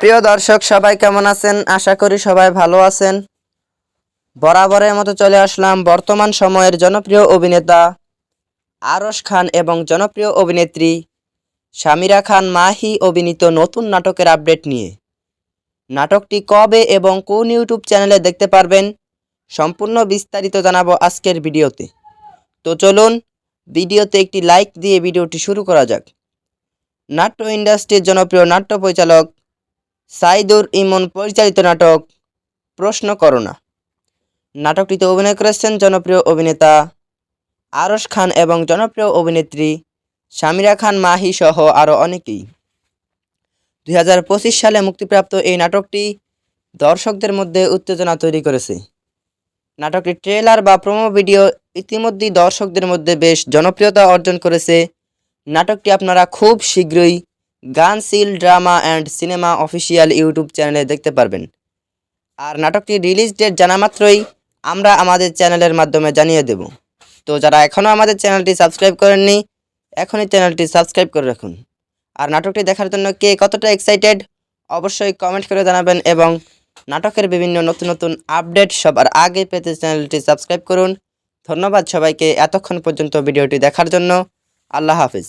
প্রিয় দর্শক, সবাই কেমন আছেন? আশা করি সবাই ভালো আছেন। বরাবরের মতো চলে আসলাম বর্তমান সময়ের জনপ্রিয় অভিনেতা আরশ খান এবং জনপ্রিয় অভিনেত্রী সামিরা খান মাহি অভিনীত নতুন নাটকের আপডেট নিয়ে। নাটকটি কবে এবং কোন ইউটিউব চ্যানেলে দেখতে পারবেন সম্পূর্ণ বিস্তারিত জানাব আজকের ভিডিওতে। তো চলুন, ভিডিওতে একটি লাইক দিয়ে ভিডিওটি শুরু করা যাক। নাট্য ইন্ডাস্ট্রির জনপ্রিয় নাট্য পরিচালক সাইদুর ইমন পরিচালিত নাটক প্রশ্ন করোনা। নাটকটিতে অভিনয় করেছেন জনপ্রিয় অভিনেতা আরশ খান এবং জনপ্রিয় অভিনেত্রী সামিরা খান মাহি সহ আরও অনেকেই। দু হাজার পঁচিশ সালে মুক্তিপ্রাপ্ত এই নাটকটি দর্শকদের মধ্যে উত্তেজনা তৈরি করেছে। নাটকটির ট্রেলার বা প্রোমো ভিডিও ইতিমধ্যেই দর্শকদের মধ্যে বেশ জনপ্রিয়তা অর্জন করেছে। নাটকটি আপনারা খুব শীঘ্রই গান seal drama and cinema official YouTube চ্যানেলে দেখতে পারবেন। আর নাটকটি রিলিজ ডেট জানা মাত্রই, আমরা আমাদের চ্যানেলের মাধ্যমে জানিয়ে দেব। তো যারা এখনও আমাদের চ্যানেলটি সাবস্ক্রাইব করেননি, এখনই চ্যানেলটি সাবস্ক্রাইব করে রাখুন। আর নাটকটি দেখার জন্য কে কতটা এক্সাইটেড অবশ্যই কমেন্ট করে জানাবেন এবং নাটকের বিভিন্ন নতুন নতুন আপডেট সবার আগে পেতে চ্যানেলটি সাবস্ক্রাইব করুন। ধন্যবাদ সবাইকে এতক্ষণ পর্যন্ত ভিডিওটি দেখার জন্য। আল্লাহ হাফিজ।